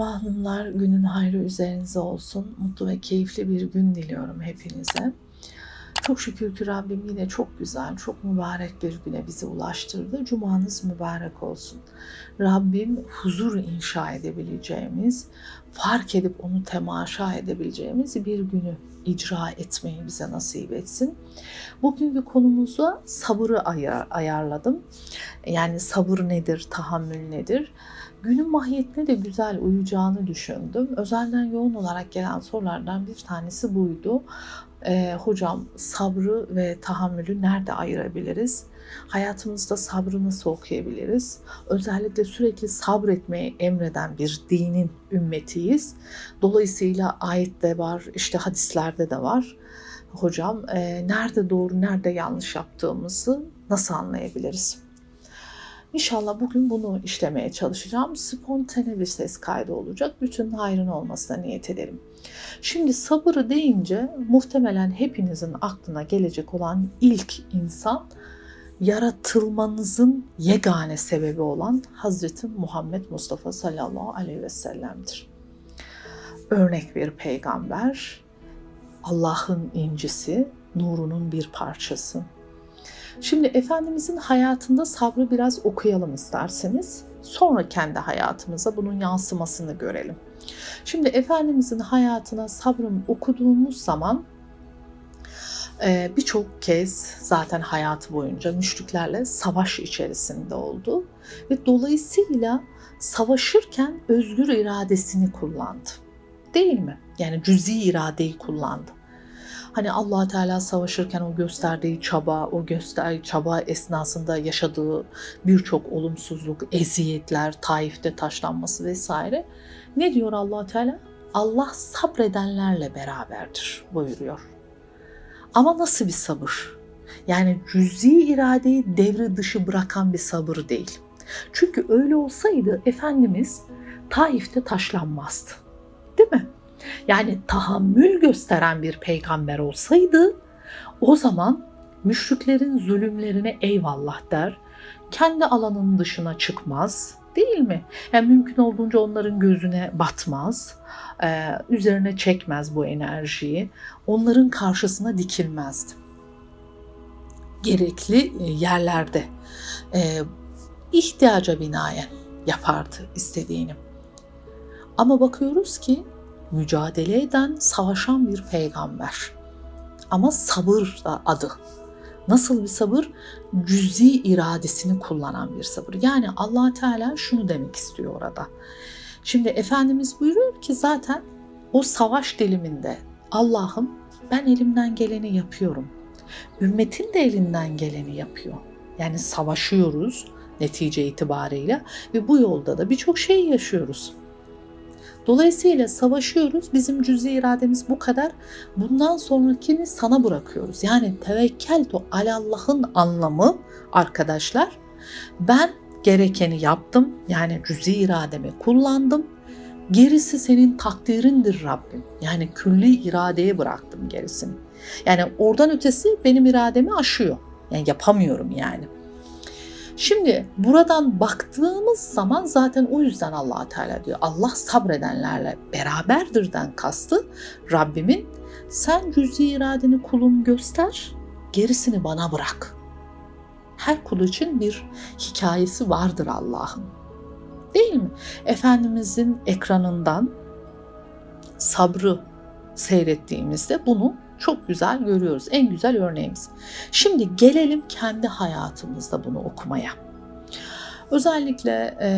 Merhaba hanımlar, günün hayrı üzerinize olsun. Mutlu ve keyifli bir gün diliyorum hepinize. Çok şükür ki Rabbim yine çok güzel, çok mübarek bir güne bizi ulaştırdı. Cumanız mübarek olsun. Rabbim huzur inşa edebileceğimiz, fark edip onu temaşa edebileceğimiz bir günü icra etmeyi bize nasip etsin. Bugünkü konumuza sabırı ayar, ayarladım. Yani sabır nedir, tahammül nedir? Günün mahiyetine de güzel uyacağını düşündüm. Özelden yoğun olarak gelen sorulardan bir tanesi buydu. Ee, hocam sabrı ve tahammülü nerede ayırabiliriz? Hayatımızda sabrı nasıl okuyabiliriz? Özellikle sürekli sabretmeyi emreden bir dinin ümmetiyiz. Dolayısıyla ayette var, işte hadislerde de var. Hocam e, nerede doğru, nerede yanlış yaptığımızı nasıl anlayabiliriz? İnşallah bugün bunu işlemeye çalışacağım. Spontane bir ses kaydı olacak. Bütün hayrın olmasına niyet edelim. Şimdi sabırı deyince muhtemelen hepinizin aklına gelecek olan ilk insan yaratılmanızın yegane sebebi olan Hazreti Muhammed Mustafa sallallahu aleyhi ve sellem'dir. Örnek bir peygamber, Allah'ın incisi, nurunun bir parçası. Şimdi Efendimizin hayatında sabrı biraz okuyalım isterseniz. Sonra kendi hayatımıza bunun yansımasını görelim. Şimdi Efendimizin hayatına sabrın okuduğumuz zaman e, birçok kez zaten hayatı boyunca müşriklerle savaş içerisinde oldu ve dolayısıyla savaşırken özgür iradesini kullandı. Değil mi? Yani cüzi iradeyi kullandı. Hani allah Teala savaşırken o gösterdiği çaba, o gösterdiği çaba esnasında yaşadığı birçok olumsuzluk, eziyetler, Taif'te taşlanması vesaire. Ne diyor allah Teala? Allah sabredenlerle beraberdir buyuruyor. Ama nasıl bir sabır? Yani cüzi iradeyi devre dışı bırakan bir sabır değil. Çünkü öyle olsaydı Efendimiz Taif'te taşlanmazdı. Değil mi? Yani tahammül gösteren bir peygamber olsaydı o zaman müşriklerin zulümlerine eyvallah der. Kendi alanının dışına çıkmaz değil mi? Yani mümkün olduğunca onların gözüne batmaz, e, üzerine çekmez bu enerjiyi, onların karşısına dikilmezdi. Gerekli e, yerlerde e, ihtiyaca binaen yapardı istediğini. Ama bakıyoruz ki mücadele eden, savaşan bir peygamber. Ama sabır da adı. Nasıl bir sabır? Cüzi iradesini kullanan bir sabır. Yani allah Teala şunu demek istiyor orada. Şimdi Efendimiz buyuruyor ki zaten o savaş diliminde Allah'ım ben elimden geleni yapıyorum. Ümmetin de elinden geleni yapıyor. Yani savaşıyoruz netice itibariyle ve bu yolda da birçok şey yaşıyoruz. Dolayısıyla savaşıyoruz. Bizim cüzi irademiz bu kadar. Bundan sonrakini sana bırakıyoruz. Yani tevekkel tu alallah'ın anlamı arkadaşlar. Ben gerekeni yaptım. Yani cüzi irademi kullandım. Gerisi senin takdirindir Rabbim. Yani külli iradeye bıraktım gerisini. Yani oradan ötesi benim irademi aşıyor. Yani yapamıyorum yani. Şimdi buradan baktığımız zaman zaten o yüzden allah Teala diyor Allah sabredenlerle beraberdirden kastı Rabbimin sen cüzi iradeni kulum göster gerisini bana bırak. Her kul için bir hikayesi vardır Allah'ın. Değil mi? Efendimizin ekranından sabrı seyrettiğimizde bunu çok güzel görüyoruz. En güzel örneğimiz. Şimdi gelelim kendi hayatımızda bunu okumaya. Özellikle e,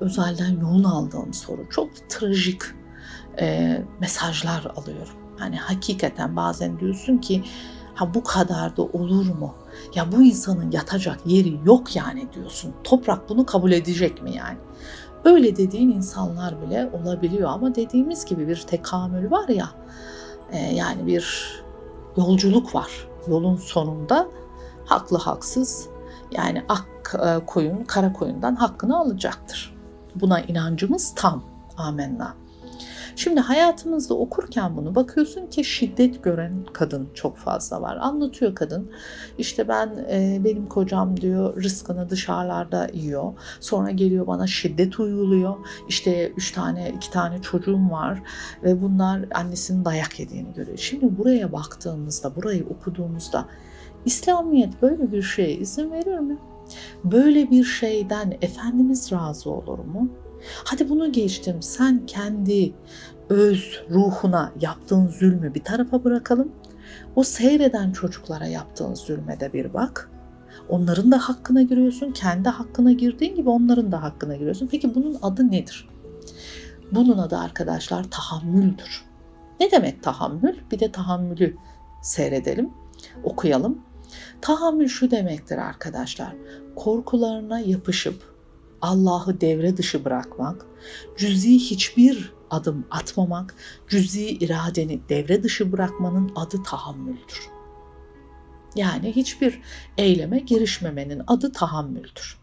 özelden yoğun aldığım soru çok trajik e, mesajlar alıyorum. Hani hakikaten bazen diyorsun ki ha bu kadar da olur mu? Ya bu insanın yatacak yeri yok yani diyorsun. Toprak bunu kabul edecek mi yani? Öyle dediğin insanlar bile olabiliyor ama dediğimiz gibi bir tekamül var ya e, yani bir yolculuk var. Yolun sonunda haklı haksız yani ak e, koyun kara koyundan hakkını alacaktır. Buna inancımız tam. Amenna. Şimdi hayatımızda okurken bunu bakıyorsun ki şiddet gören kadın çok fazla var. Anlatıyor kadın. İşte ben e, benim kocam diyor rızkını dışarılarda yiyor. Sonra geliyor bana şiddet uyguluyor. İşte üç tane iki tane çocuğum var ve bunlar annesinin dayak yediğini görüyor. Şimdi buraya baktığımızda, burayı okuduğumuzda İslamiyet böyle bir şeye izin verir mi? Böyle bir şeyden Efendimiz razı olur mu? Hadi bunu geçtim. Sen kendi öz ruhuna yaptığın zulmü bir tarafa bırakalım. O seyreden çocuklara yaptığın zulme de bir bak. Onların da hakkına giriyorsun. Kendi hakkına girdiğin gibi onların da hakkına giriyorsun. Peki bunun adı nedir? Bunun adı arkadaşlar tahammüldür. Ne demek tahammül? Bir de tahammülü seyredelim, okuyalım. Tahammül şu demektir arkadaşlar. Korkularına yapışıp Allah'ı devre dışı bırakmak, cüzi hiçbir adım atmamak, cüzi iradeni devre dışı bırakmanın adı tahammüldür. Yani hiçbir eyleme girişmemenin adı tahammüldür.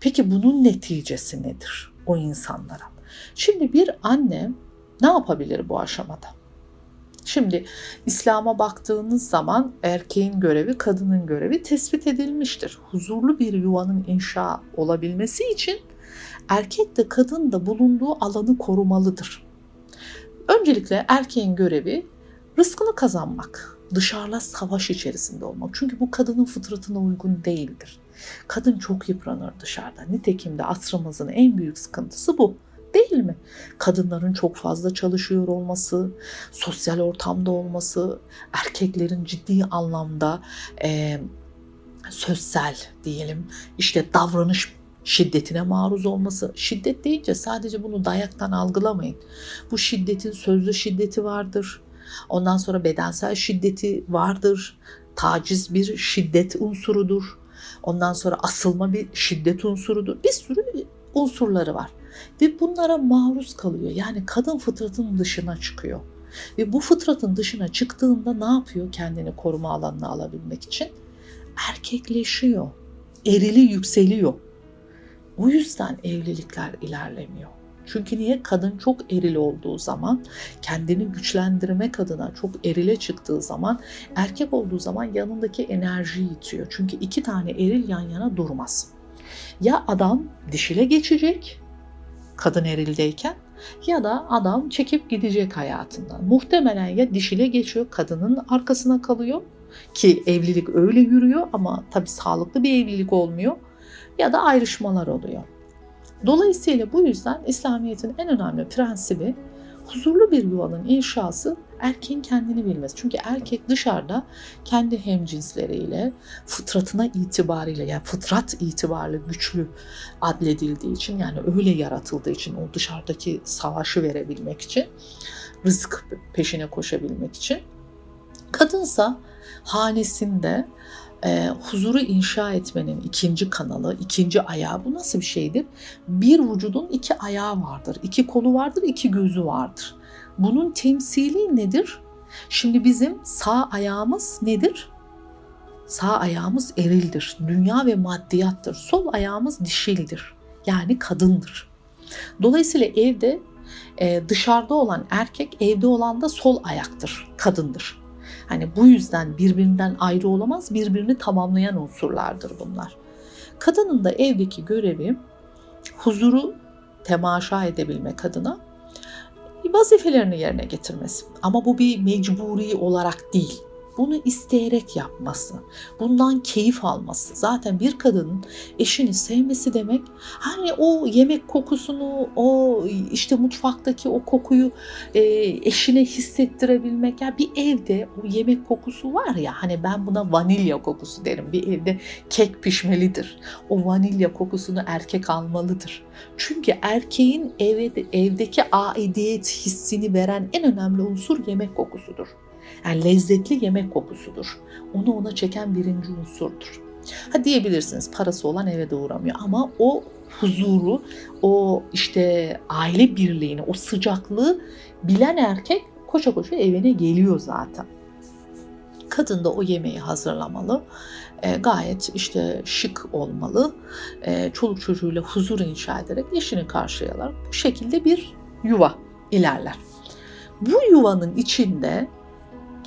Peki bunun neticesi nedir o insanlara? Şimdi bir anne ne yapabilir bu aşamada? Şimdi İslam'a baktığınız zaman erkeğin görevi, kadının görevi tespit edilmiştir. Huzurlu bir yuvanın inşa olabilmesi için erkek de kadın da bulunduğu alanı korumalıdır. Öncelikle erkeğin görevi rızkını kazanmak, dışarıla savaş içerisinde olmak. Çünkü bu kadının fıtratına uygun değildir. Kadın çok yıpranır dışarıda. Nitekim de asrımızın en büyük sıkıntısı bu. Değil mi? Kadınların çok fazla çalışıyor olması, sosyal ortamda olması, erkeklerin ciddi anlamda e, sözsel diyelim işte davranış şiddetine maruz olması. Şiddet deyince sadece bunu dayaktan algılamayın. Bu şiddetin sözlü şiddeti vardır. Ondan sonra bedensel şiddeti vardır. Taciz bir şiddet unsurudur. Ondan sonra asılma bir şiddet unsurudur. Bir sürü unsurları var ve bunlara maruz kalıyor. Yani kadın fıtratın dışına çıkıyor. Ve bu fıtratın dışına çıktığında ne yapıyor kendini koruma alanına alabilmek için? Erkekleşiyor. Erili yükseliyor. O yüzden evlilikler ilerlemiyor. Çünkü niye? Kadın çok eril olduğu zaman, kendini güçlendirmek adına çok erile çıktığı zaman, erkek olduğu zaman yanındaki enerjiyi itiyor. Çünkü iki tane eril yan yana durmaz. Ya adam dişile geçecek kadın erildeyken ya da adam çekip gidecek hayatından. Muhtemelen ya dişile geçiyor, kadının arkasına kalıyor ki evlilik öyle yürüyor ama tabii sağlıklı bir evlilik olmuyor ya da ayrışmalar oluyor. Dolayısıyla bu yüzden İslamiyet'in en önemli prensibi huzurlu bir yuvanın inşası erkeğin kendini bilmesi. Çünkü erkek dışarıda kendi hemcinsleriyle fıtratına itibariyle yani fıtrat itibarlı güçlü adledildiği için yani öyle yaratıldığı için o dışarıdaki savaşı verebilmek için rızık peşine koşabilmek için kadınsa hanesinde e, huzuru inşa etmenin ikinci kanalı, ikinci ayağı bu nasıl bir şeydir? Bir vücudun iki ayağı vardır, iki kolu vardır, iki gözü vardır. Bunun temsili nedir? Şimdi bizim sağ ayağımız nedir? Sağ ayağımız erildir, dünya ve maddiyattır. Sol ayağımız dişildir, yani kadındır. Dolayısıyla evde e, dışarıda olan erkek, evde olan da sol ayaktır, kadındır. Hani bu yüzden birbirinden ayrı olamaz, birbirini tamamlayan unsurlardır bunlar. Kadının da evdeki görevi huzuru temaşa edebilmek adına vazifelerini yerine getirmesi. Ama bu bir mecburi olarak değil bunu isteyerek yapması, bundan keyif alması. Zaten bir kadının eşini sevmesi demek hani o yemek kokusunu, o işte mutfaktaki o kokuyu e, eşine hissettirebilmek. Ya yani bir evde o yemek kokusu var ya hani ben buna vanilya kokusu derim. Bir evde kek pişmelidir. O vanilya kokusunu erkek almalıdır. Çünkü erkeğin evde, evdeki aidiyet hissini veren en önemli unsur yemek kokusudur. Yani lezzetli yemek kokusudur. Onu ona çeken birinci unsurdur. Ha diyebilirsiniz parası olan eve de uğramıyor ama o huzuru, o işte aile birliğini, o sıcaklığı bilen erkek koşa koşa evine geliyor zaten. Kadın da o yemeği hazırlamalı. E, gayet işte şık olmalı. E, çoluk çocuğuyla huzur inşa ederek eşini karşılayalar. Bu şekilde bir yuva ilerler. Bu yuvanın içinde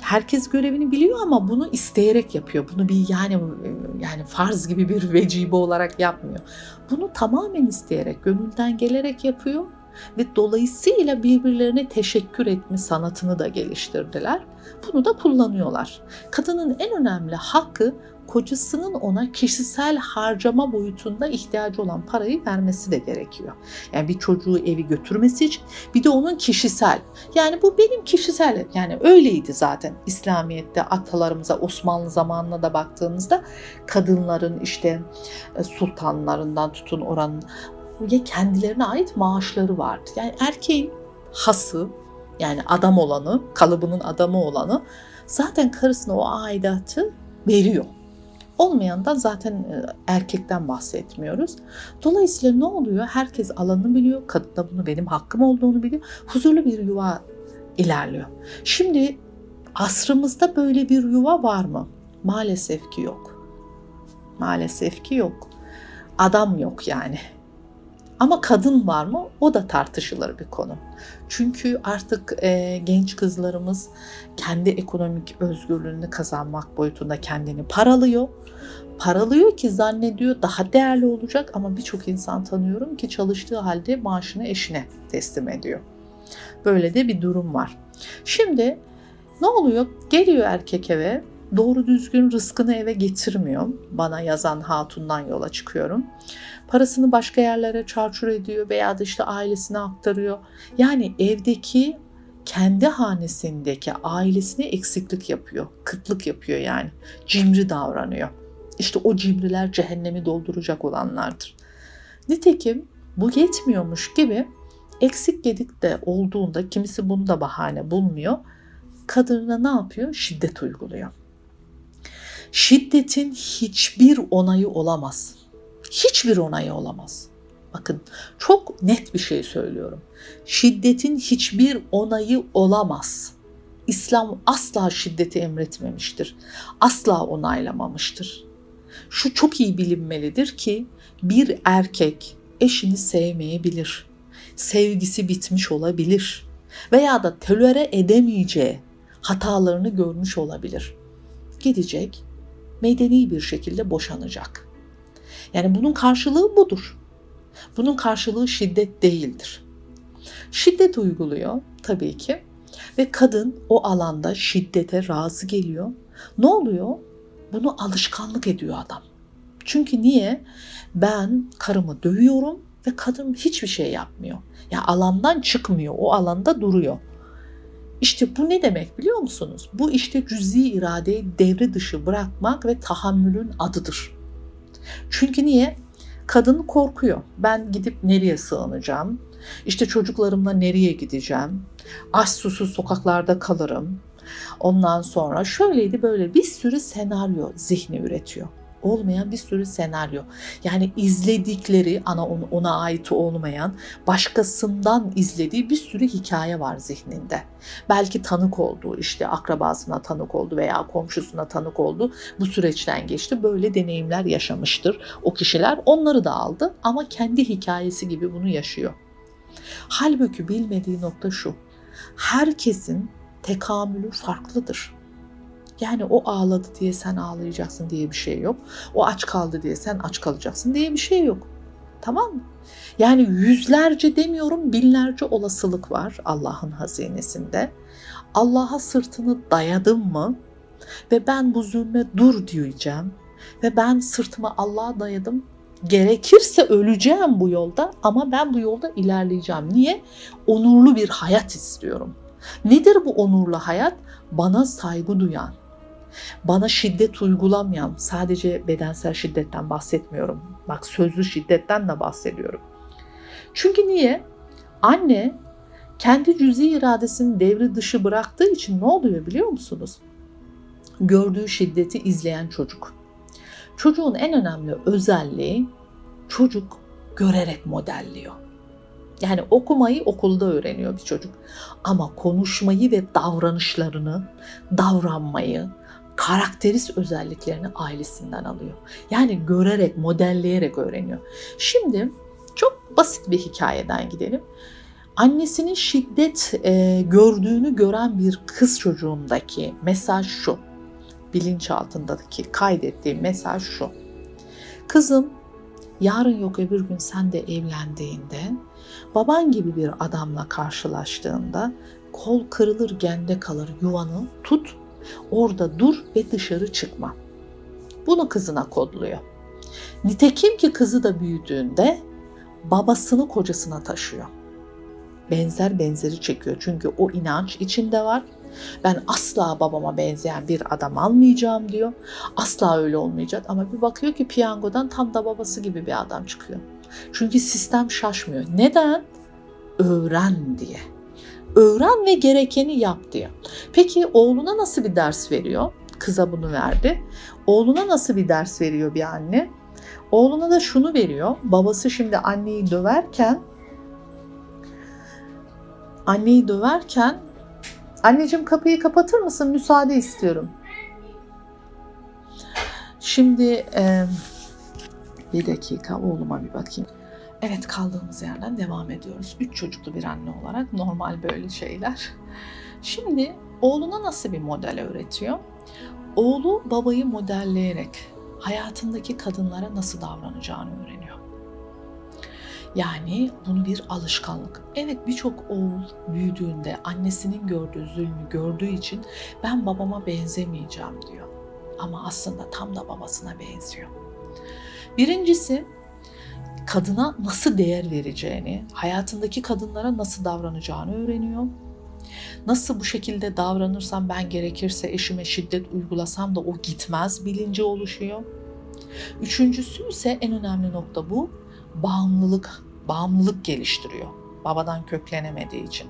herkes görevini biliyor ama bunu isteyerek yapıyor. Bunu bir yani yani farz gibi bir vecibe olarak yapmıyor. Bunu tamamen isteyerek, gönülden gelerek yapıyor ve dolayısıyla birbirlerine teşekkür etme sanatını da geliştirdiler. Bunu da kullanıyorlar. Kadının en önemli hakkı kocasının ona kişisel harcama boyutunda ihtiyacı olan parayı vermesi de gerekiyor. Yani bir çocuğu evi götürmesi için bir de onun kişisel. Yani bu benim kişisel yani öyleydi zaten İslamiyet'te atalarımıza Osmanlı zamanına da baktığımızda kadınların işte e, sultanlarından tutun oranın ya kendilerine ait maaşları vardı. Yani erkeğin hası yani adam olanı, kalıbının adamı olanı zaten karısına o aidatı veriyor. Olmayan da zaten e, erkekten bahsetmiyoruz. Dolayısıyla ne oluyor? Herkes alanını biliyor. Kadın da bunu benim hakkım olduğunu biliyor. Huzurlu bir yuva ilerliyor. Şimdi asrımızda böyle bir yuva var mı? Maalesef ki yok. Maalesef ki yok. Adam yok yani. Ama kadın var mı? O da tartışılır bir konu. Çünkü artık e, genç kızlarımız kendi ekonomik özgürlüğünü kazanmak boyutunda kendini paralıyor. Paralıyor ki zannediyor daha değerli olacak ama birçok insan tanıyorum ki çalıştığı halde maaşını eşine teslim ediyor. Böyle de bir durum var. Şimdi ne oluyor? Geliyor erkek eve, doğru düzgün rızkını eve getirmiyor. Bana yazan hatundan yola çıkıyorum. Parasını başka yerlere çarçur ediyor veya da işte ailesine aktarıyor. Yani evdeki kendi hanesindeki ailesine eksiklik yapıyor. Kıtlık yapıyor yani. Cimri davranıyor. İşte o cimriler cehennemi dolduracak olanlardır. Nitekim bu yetmiyormuş gibi eksik gedik de olduğunda kimisi bunu da bahane bulmuyor. Kadına ne yapıyor? Şiddet uyguluyor. Şiddetin hiçbir onayı olamaz. Hiçbir onayı olamaz. Bakın çok net bir şey söylüyorum. Şiddetin hiçbir onayı olamaz. İslam asla şiddeti emretmemiştir. Asla onaylamamıştır. Şu çok iyi bilinmelidir ki bir erkek eşini sevmeyebilir. Sevgisi bitmiş olabilir veya da tolere edemeyeceği hatalarını görmüş olabilir. Gidecek, medeni bir şekilde boşanacak. Yani bunun karşılığı budur. Bunun karşılığı şiddet değildir. Şiddet uyguluyor tabii ki ve kadın o alanda şiddete razı geliyor. Ne oluyor? Bunu alışkanlık ediyor adam. Çünkü niye? Ben karımı dövüyorum ve kadın hiçbir şey yapmıyor. Ya yani alandan çıkmıyor, o alanda duruyor. İşte bu ne demek biliyor musunuz? Bu işte cüzi iradeyi devre dışı bırakmak ve tahammülün adıdır. Çünkü niye? Kadın korkuyor. Ben gidip nereye sığınacağım? İşte çocuklarımla nereye gideceğim? Aç susuz sokaklarda kalırım. Ondan sonra şöyleydi böyle bir sürü senaryo zihni üretiyor olmayan bir sürü senaryo. Yani izledikleri ana ona ait olmayan başkasından izlediği bir sürü hikaye var zihninde. Belki tanık oldu işte akrabasına tanık oldu veya komşusuna tanık oldu. Bu süreçten geçti. Böyle deneyimler yaşamıştır o kişiler. Onları da aldı ama kendi hikayesi gibi bunu yaşıyor. Halbuki bilmediği nokta şu. Herkesin tekamülü farklıdır. Yani o ağladı diye sen ağlayacaksın diye bir şey yok. O aç kaldı diye sen aç kalacaksın diye bir şey yok. Tamam mı? Yani yüzlerce demiyorum binlerce olasılık var Allah'ın hazinesinde. Allah'a sırtını dayadım mı ve ben bu zulme dur diyeceğim ve ben sırtımı Allah'a dayadım gerekirse öleceğim bu yolda ama ben bu yolda ilerleyeceğim. Niye? Onurlu bir hayat istiyorum. Nedir bu onurlu hayat? Bana saygı duyan, bana şiddet uygulamayan, sadece bedensel şiddetten bahsetmiyorum. Bak sözlü şiddetten de bahsediyorum. Çünkü niye? Anne kendi cüzi iradesini devre dışı bıraktığı için ne oluyor biliyor musunuz? Gördüğü şiddeti izleyen çocuk. Çocuğun en önemli özelliği çocuk görerek modelliyor. Yani okumayı okulda öğreniyor bir çocuk. Ama konuşmayı ve davranışlarını, davranmayı, karakterist özelliklerini ailesinden alıyor. Yani görerek, modelleyerek öğreniyor. Şimdi çok basit bir hikayeden gidelim. Annesinin şiddet e, gördüğünü gören bir kız çocuğundaki mesaj şu. Bilinçaltındaki kaydettiği mesaj şu. Kızım yarın yok öbür gün sen de evlendiğinde baban gibi bir adamla karşılaştığında kol kırılır gende kalır yuvanı tut orada dur ve dışarı çıkma. Bunu kızına kodluyor. Nitekim ki kızı da büyüdüğünde babasını kocasına taşıyor. Benzer benzeri çekiyor çünkü o inanç içinde var. Ben asla babama benzeyen bir adam almayacağım diyor. Asla öyle olmayacak ama bir bakıyor ki piyangodan tam da babası gibi bir adam çıkıyor. Çünkü sistem şaşmıyor. Neden? Öğren diye. Öğren ve gerekeni yap diyor. Peki oğluna nasıl bir ders veriyor? Kıza bunu verdi. Oğluna nasıl bir ders veriyor bir anne? Oğluna da şunu veriyor. Babası şimdi anneyi döverken anneyi döverken anneciğim kapıyı kapatır mısın? Müsaade istiyorum. Şimdi e, bir dakika oğluma bir bakayım. Evet kaldığımız yerden devam ediyoruz. Üç çocuklu bir anne olarak normal böyle şeyler. Şimdi oğluna nasıl bir model öğretiyor? Oğlu babayı modelleyerek hayatındaki kadınlara nasıl davranacağını öğreniyor. Yani bunu bir alışkanlık. Evet birçok oğul büyüdüğünde annesinin gördüğü zulmü gördüğü için ben babama benzemeyeceğim diyor. Ama aslında tam da babasına benziyor. Birincisi kadına nasıl değer vereceğini, hayatındaki kadınlara nasıl davranacağını öğreniyor. Nasıl bu şekilde davranırsam ben gerekirse eşime şiddet uygulasam da o gitmez bilinci oluşuyor. Üçüncüsü ise en önemli nokta bu. Bağımlılık, bağımlılık geliştiriyor. Babadan köklenemediği için.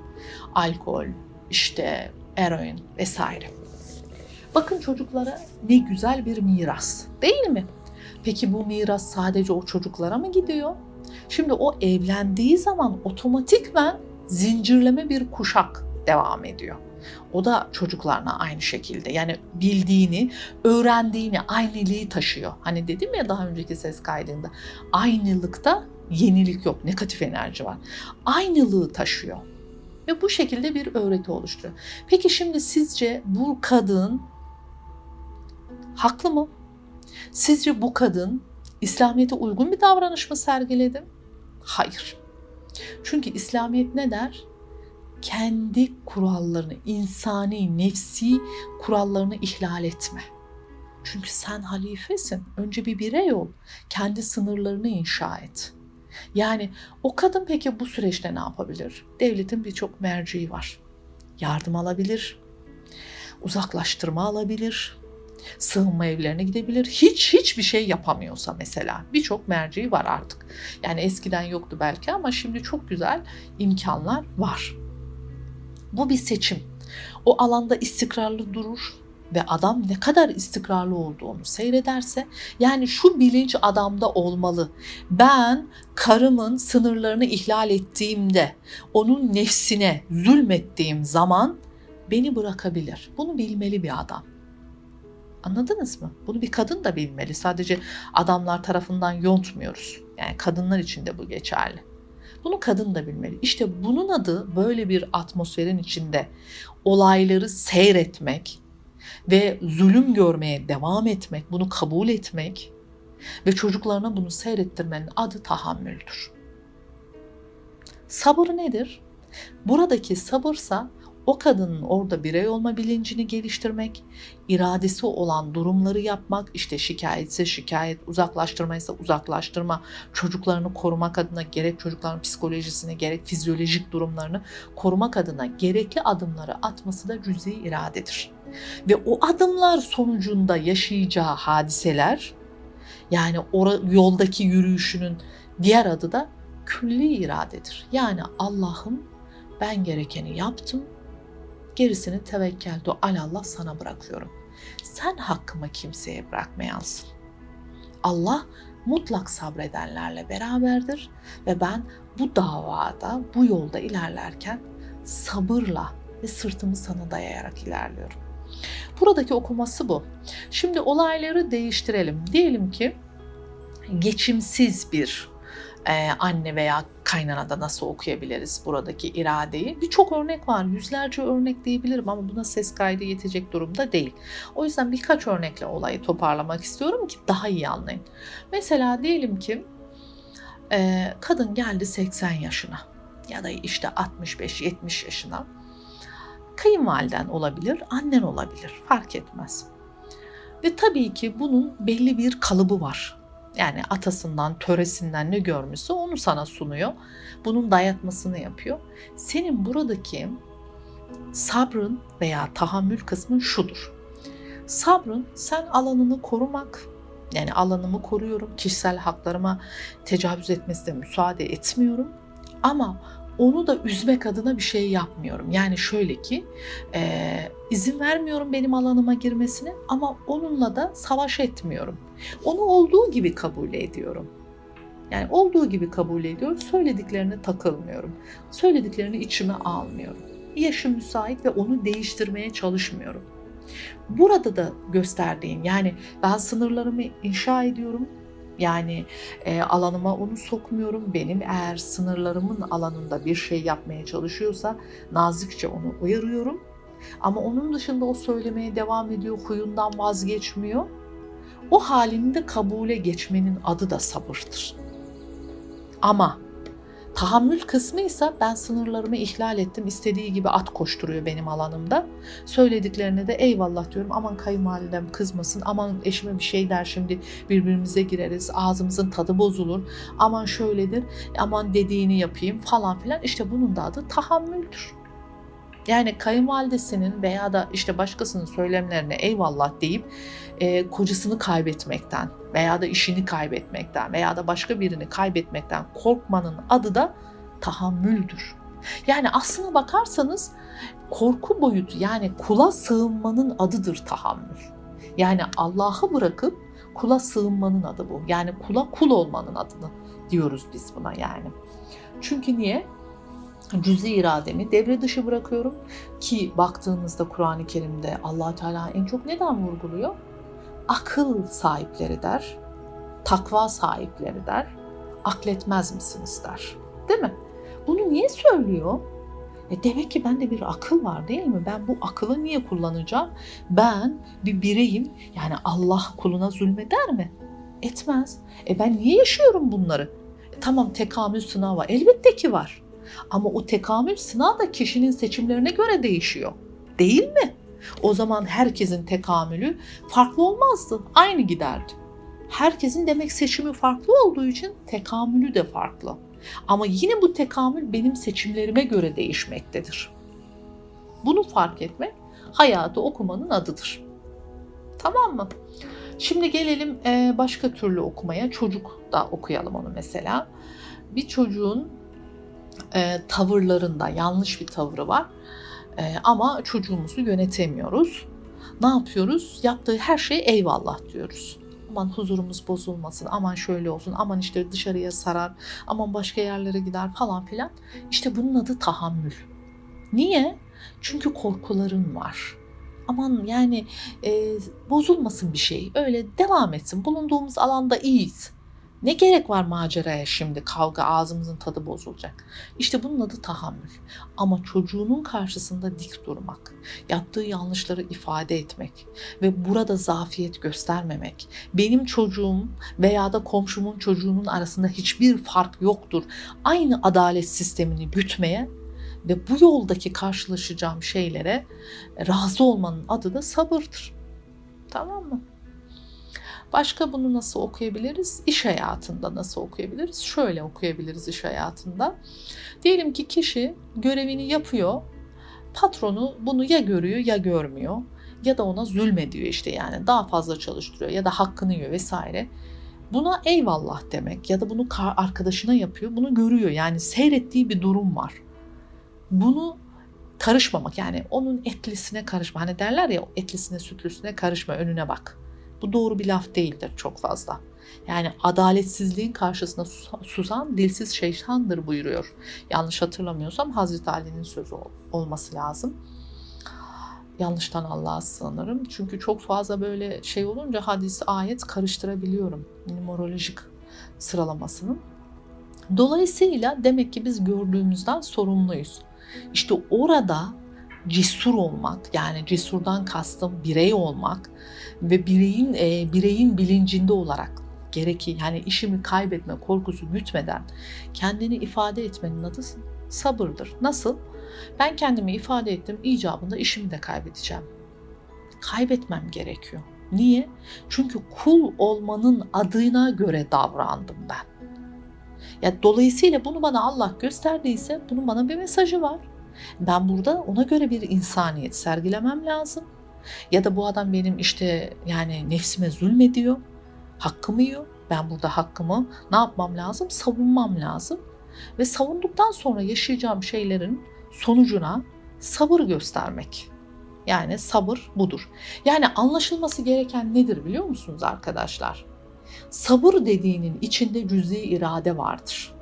Alkol, işte eroin vesaire. Bakın çocuklara ne güzel bir miras değil mi? Peki bu miras sadece o çocuklara mı gidiyor? Şimdi o evlendiği zaman otomatikmen zincirleme bir kuşak devam ediyor. O da çocuklarına aynı şekilde yani bildiğini, öğrendiğini, aynılığı taşıyor. Hani dedim ya daha önceki ses kaydında aynılıkta yenilik yok, negatif enerji var. Aynılığı taşıyor. Ve bu şekilde bir öğreti oluşturuyor. Peki şimdi sizce bu kadın haklı mı? Sizce bu kadın İslamiyet'e uygun bir davranış mı sergiledi? Hayır. Çünkü İslamiyet ne der? Kendi kurallarını, insani, nefsi kurallarını ihlal etme. Çünkü sen halifesin. Önce bir birey ol. Kendi sınırlarını inşa et. Yani o kadın peki bu süreçte ne yapabilir? Devletin birçok merciği var. Yardım alabilir, uzaklaştırma alabilir, sığınma evlerine gidebilir. Hiç hiçbir şey yapamıyorsa mesela birçok merciği var artık. Yani eskiden yoktu belki ama şimdi çok güzel imkanlar var. Bu bir seçim. O alanda istikrarlı durur ve adam ne kadar istikrarlı olduğunu seyrederse yani şu bilinç adamda olmalı. Ben karımın sınırlarını ihlal ettiğimde onun nefsine zulmettiğim zaman beni bırakabilir. Bunu bilmeli bir adam. Anladınız mı? Bunu bir kadın da bilmeli. Sadece adamlar tarafından yontmuyoruz. Yani kadınlar için de bu geçerli. Bunu kadın da bilmeli. İşte bunun adı böyle bir atmosferin içinde olayları seyretmek ve zulüm görmeye devam etmek, bunu kabul etmek ve çocuklarına bunu seyrettirmenin adı tahammüldür. Sabır nedir? Buradaki sabırsa o kadının orada birey olma bilincini geliştirmek, iradesi olan durumları yapmak, işte şikayetse şikayet, uzaklaştırmaysa uzaklaştırma, çocuklarını korumak adına gerek çocukların psikolojisini gerek fizyolojik durumlarını korumak adına gerekli adımları atması da cüzi iradedir. Ve o adımlar sonucunda yaşayacağı hadiseler yani yoldaki yürüyüşünün diğer adı da külli iradedir. Yani Allah'ım ben gerekeni yaptım, Gerisini tevekkel Allah sana bırakıyorum. Sen hakkımı kimseye bırakmayansın. Allah mutlak sabredenlerle beraberdir ve ben bu davada, bu yolda ilerlerken sabırla ve sırtımı sana dayayarak ilerliyorum. Buradaki okuması bu. Şimdi olayları değiştirelim. Diyelim ki geçimsiz bir Ee, anne veya kaynanada nasıl okuyabiliriz buradaki iradeyi? Birçok örnek var. Yüzlerce örnek diyebilirim ama buna ses kaydı yetecek durumda değil. O yüzden birkaç örnekle olayı toparlamak istiyorum ki daha iyi anlayın. Mesela diyelim ki e, kadın geldi 80 yaşına ya da işte 65-70 yaşına. Kayınvaliden olabilir, annen olabilir fark etmez. Ve tabii ki bunun belli bir kalıbı var. Yani atasından, töresinden ne görmüşse onu sana sunuyor. Bunun dayatmasını yapıyor. Senin buradaki sabrın veya tahammül kısmın şudur. Sabrın sen alanını korumak, yani alanımı koruyorum, kişisel haklarıma tecavüz etmesine müsaade etmiyorum. Ama onu da üzmek adına bir şey yapmıyorum. Yani şöyle ki e, izin vermiyorum benim alanıma girmesine ama onunla da savaş etmiyorum. Onu olduğu gibi kabul ediyorum. Yani olduğu gibi kabul ediyorum. Söylediklerine takılmıyorum. Söylediklerini içime almıyorum. Yaşım müsait ve onu değiştirmeye çalışmıyorum. Burada da gösterdiğim yani ben sınırlarımı inşa ediyorum. Yani e, alanıma onu sokmuyorum. Benim eğer sınırlarımın alanında bir şey yapmaya çalışıyorsa nazikçe onu uyarıyorum. Ama onun dışında o söylemeye devam ediyor, huyundan vazgeçmiyor. O halinde kabule geçmenin adı da sabırdır. Ama tahammül kısmı ise ben sınırlarımı ihlal ettim. istediği gibi at koşturuyor benim alanımda. Söylediklerine de eyvallah diyorum. Aman kayınvalidem kızmasın. Aman eşime bir şey der şimdi birbirimize gireriz. Ağzımızın tadı bozulur. Aman şöyledir. Aman dediğini yapayım falan filan. İşte bunun da adı tahammüldür. Yani kayınvalidesinin veya da işte başkasının söylemlerine eyvallah deyip e, kocasını kaybetmekten veya da işini kaybetmekten veya da başka birini kaybetmekten korkmanın adı da tahammüldür. Yani aslına bakarsanız korku boyutu yani kula sığınmanın adıdır tahammül. Yani Allah'ı bırakıp kula sığınmanın adı bu. Yani kula kul olmanın adını diyoruz biz buna yani. Çünkü niye? Cüzi irademi devre dışı bırakıyorum ki baktığınızda Kur'an-ı Kerim'de Allah Teala en çok neden vurguluyor? Akıl sahipleri der, takva sahipleri der, akletmez misiniz der. Değil mi? Bunu niye söylüyor? E demek ki bende bir akıl var değil mi? Ben bu akılı niye kullanacağım? Ben bir bireyim. Yani Allah kuluna zulmeder mi? Etmez. E ben niye yaşıyorum bunları? E tamam tekamül sınavı. Elbette ki var. Ama o tekamül sınav da kişinin seçimlerine göre değişiyor. Değil mi? O zaman herkesin tekamülü farklı olmazdı. Aynı giderdi. Herkesin demek seçimi farklı olduğu için tekamülü de farklı. Ama yine bu tekamül benim seçimlerime göre değişmektedir. Bunu fark etmek hayatı okumanın adıdır. Tamam mı? Şimdi gelelim başka türlü okumaya. Çocuk da okuyalım onu mesela. Bir çocuğun e, tavırlarında yanlış bir tavrı var. E, ama çocuğumuzu yönetemiyoruz. Ne yapıyoruz? Yaptığı her şeye eyvallah diyoruz. Aman huzurumuz bozulmasın, aman şöyle olsun, aman işte dışarıya sarar, aman başka yerlere gider falan filan. İşte bunun adı tahammül. Niye? Çünkü korkuların var. Aman yani e, bozulmasın bir şey, öyle devam etsin. Bulunduğumuz alanda iyiyiz ne gerek var maceraya şimdi kavga ağzımızın tadı bozulacak. İşte bunun adı tahammül. Ama çocuğunun karşısında dik durmak, yaptığı yanlışları ifade etmek ve burada zafiyet göstermemek, benim çocuğum veya da komşumun çocuğunun arasında hiçbir fark yoktur. Aynı adalet sistemini gütmeye ve bu yoldaki karşılaşacağım şeylere razı olmanın adı da sabırdır. Tamam mı? Başka bunu nasıl okuyabiliriz? İş hayatında nasıl okuyabiliriz? Şöyle okuyabiliriz iş hayatında. Diyelim ki kişi görevini yapıyor. Patronu bunu ya görüyor ya görmüyor. Ya da ona zulmediyor işte yani daha fazla çalıştırıyor ya da hakkını yiyor vesaire. Buna eyvallah demek ya da bunu arkadaşına yapıyor. Bunu görüyor yani seyrettiği bir durum var. Bunu karışmamak yani onun etlisine karışma. Hani derler ya etlisine sütlüsüne karışma önüne bak bu doğru bir laf değildir çok fazla. Yani adaletsizliğin karşısında susan dilsiz şeytandır buyuruyor. Yanlış hatırlamıyorsam Hazreti Ali'nin sözü olması lazım. Yanlıştan Allah'a sığınırım. Çünkü çok fazla böyle şey olunca hadis, ayet karıştırabiliyorum. Numerolojik sıralamasının. Dolayısıyla demek ki biz gördüğümüzden sorumluyuz. İşte orada cesur olmak yani cesurdan kastım birey olmak ve bireyin e, bireyin bilincinde olarak gerekir yani işimi kaybetme korkusu gütmeden kendini ifade etmenin adı sabırdır. Nasıl? Ben kendimi ifade ettim icabında işimi de kaybedeceğim. Kaybetmem gerekiyor. Niye? Çünkü kul olmanın adına göre davrandım ben. Ya dolayısıyla bunu bana Allah gösterdiyse bunun bana bir mesajı var. Ben burada ona göre bir insaniyet sergilemem lazım. Ya da bu adam benim işte yani nefsime zulmediyor, hakkımı yiyor. Ben burada hakkımı ne yapmam lazım? Savunmam lazım. Ve savunduktan sonra yaşayacağım şeylerin sonucuna sabır göstermek. Yani sabır budur. Yani anlaşılması gereken nedir biliyor musunuz arkadaşlar? Sabır dediğinin içinde cüz'i irade vardır.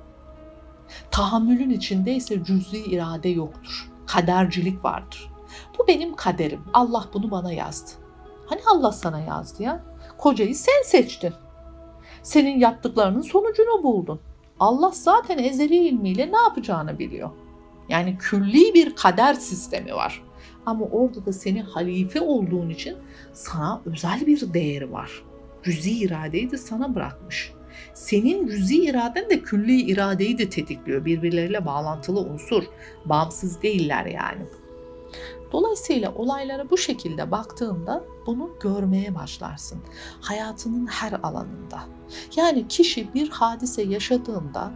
Tahammülün içinde ise cüz'i irade yoktur. Kadercilik vardır. Bu benim kaderim. Allah bunu bana yazdı. Hani Allah sana yazdı ya? Kocayı sen seçtin. Senin yaptıklarının sonucunu buldun. Allah zaten ezeli ilmiyle ne yapacağını biliyor. Yani külli bir kader sistemi var. Ama orada da senin halife olduğun için sana özel bir değeri var. Cüzi iradeyi de sana bırakmış. Senin cüzi iraden de külli iradeyi de tetikliyor. Birbirleriyle bağlantılı unsur. Bağımsız değiller yani. Dolayısıyla olaylara bu şekilde baktığında bunu görmeye başlarsın. Hayatının her alanında. Yani kişi bir hadise yaşadığında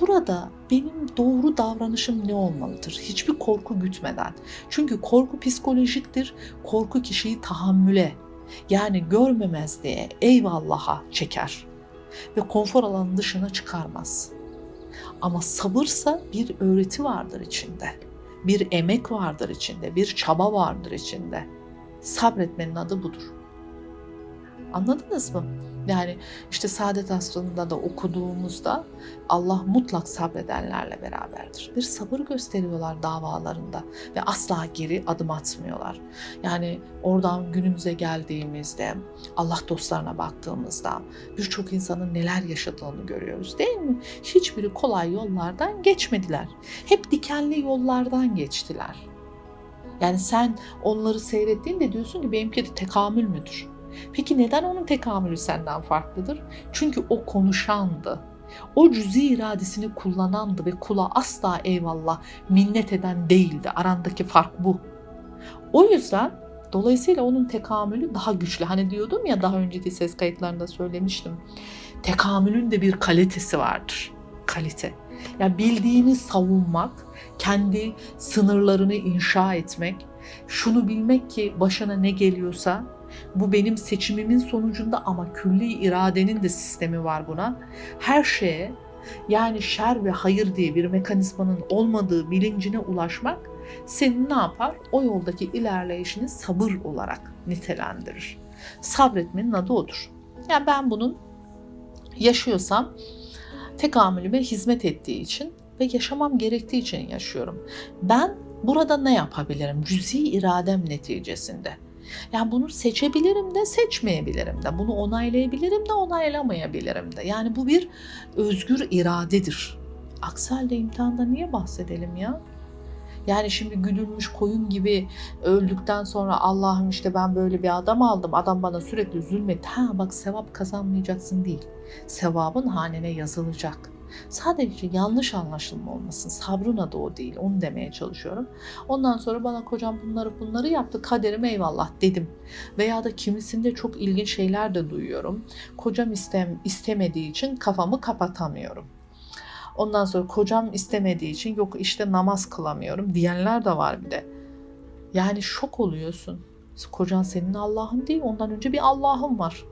burada benim doğru davranışım ne olmalıdır? Hiçbir korku gütmeden. Çünkü korku psikolojiktir. Korku kişiyi tahammüle yani görmemezliğe, eyvallaha çeker ve konfor alanının dışına çıkarmaz. Ama sabırsa bir öğreti vardır içinde bir emek vardır içinde, bir çaba vardır içinde. Sabretmenin adı budur. Anladınız mı? Yani işte Saadet Asrı'nda da okuduğumuzda Allah mutlak sabredenlerle beraberdir. Bir sabır gösteriyorlar davalarında ve asla geri adım atmıyorlar. Yani oradan günümüze geldiğimizde Allah dostlarına baktığımızda birçok insanın neler yaşadığını görüyoruz değil mi? Hiçbiri kolay yollardan geçmediler. Hep dikenli yollardan geçtiler. Yani sen onları seyrettiğinde diyorsun ki benimki de tekamül müdür? Peki neden onun tekamülü senden farklıdır? Çünkü o konuşandı. O cüzi iradesini kullanandı ve kula asla eyvallah minnet eden değildi. Arandaki fark bu. O yüzden dolayısıyla onun tekamülü daha güçlü. Hani diyordum ya daha önceki ses kayıtlarında söylemiştim. Tekamülün de bir kalitesi vardır. Kalite. Yani bildiğini savunmak, kendi sınırlarını inşa etmek, şunu bilmek ki başına ne geliyorsa bu benim seçimimin sonucunda ama külli iradenin de sistemi var buna. Her şeye yani şer ve hayır diye bir mekanizmanın olmadığı bilincine ulaşmak senin ne yapar? O yoldaki ilerleyişini sabır olarak nitelendirir. Sabretmenin adı odur. Yani ben bunun yaşıyorsam tekamülüme hizmet ettiği için ve yaşamam gerektiği için yaşıyorum. Ben burada ne yapabilirim? Cüzi iradem neticesinde. Yani bunu seçebilirim de seçmeyebilirim de. Bunu onaylayabilirim de onaylamayabilirim de. Yani bu bir özgür iradedir. Aksi halde imtihanda niye bahsedelim ya? Yani şimdi güdülmüş koyun gibi öldükten sonra Allah'ım işte ben böyle bir adam aldım. Adam bana sürekli zulmetti. Ha bak sevap kazanmayacaksın değil. Sevabın hanene yazılacak. Sadece yanlış anlaşılma olmasın. Sabrın adı o değil. Onu demeye çalışıyorum. Ondan sonra bana kocam bunları bunları yaptı. Kaderim eyvallah dedim. Veya da kimisinde çok ilginç şeyler de duyuyorum. Kocam istem istemediği için kafamı kapatamıyorum. Ondan sonra kocam istemediği için yok işte namaz kılamıyorum diyenler de var bir de. Yani şok oluyorsun. Kocan senin Allah'ın değil. Ondan önce bir Allah'ın var.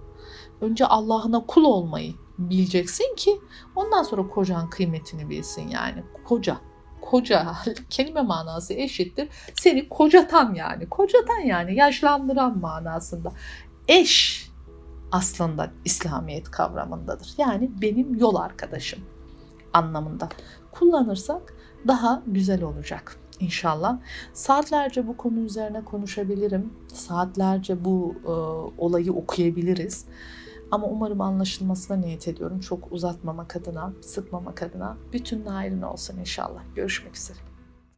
Önce Allah'ına kul olmayı bileceksin ki ondan sonra kocan kıymetini bilsin yani. Koca. Koca kelime manası eşittir. Seni kocatan yani. Kocatan yani yaşlandıran manasında. Eş aslında İslamiyet kavramındadır. Yani benim yol arkadaşım anlamında kullanırsak daha güzel olacak inşallah. Saatlerce bu konu üzerine konuşabilirim. Saatlerce bu e, olayı okuyabiliriz. Ama umarım anlaşılmasına niyet ediyorum. Çok uzatmamak adına, sıkmamak adına. Bütün nailin olsun inşallah. Görüşmek üzere.